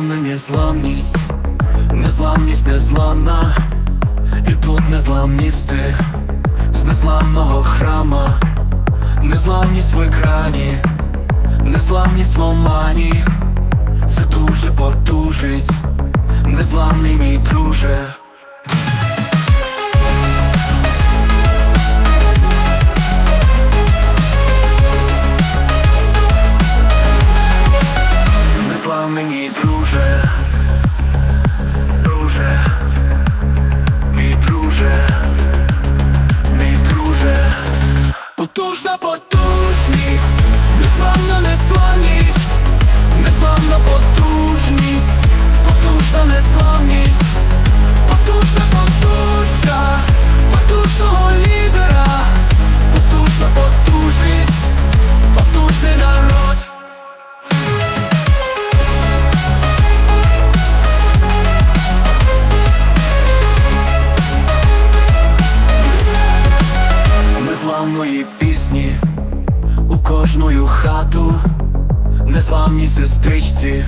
незламність, незламність незламна, і тут незламність. Ти з незламного храма, незламність в екрані, незламність в омані, це дуже потужить, незламний мій друже. Незламний потужна у хату, незламній сестричці,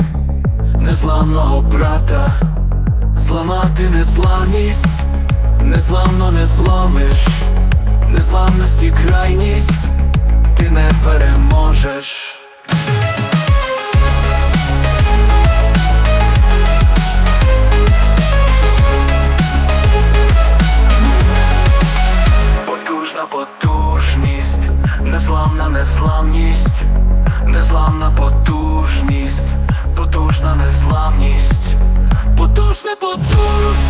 незламного брата, зламати незламність, незламно не зломиш, незламності крайність, ти не переможеш. Потужна потужність, незламна незламність, незламна потужність, потужна незламність, потужна потужка,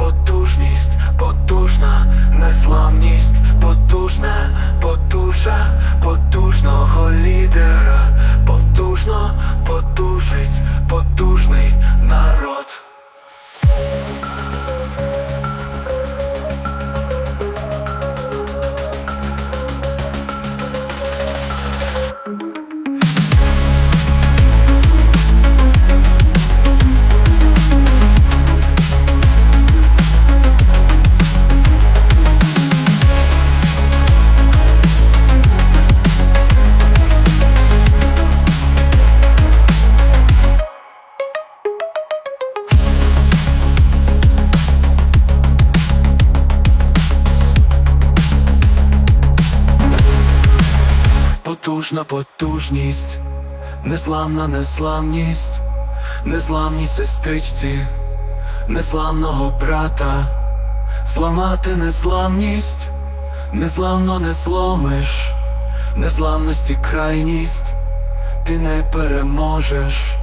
Потужна потужність, незламна незламність, незламній сестричці, незламного брата, зламати незламність, незламно не зломиш, незламності крайність, ти не переможеш.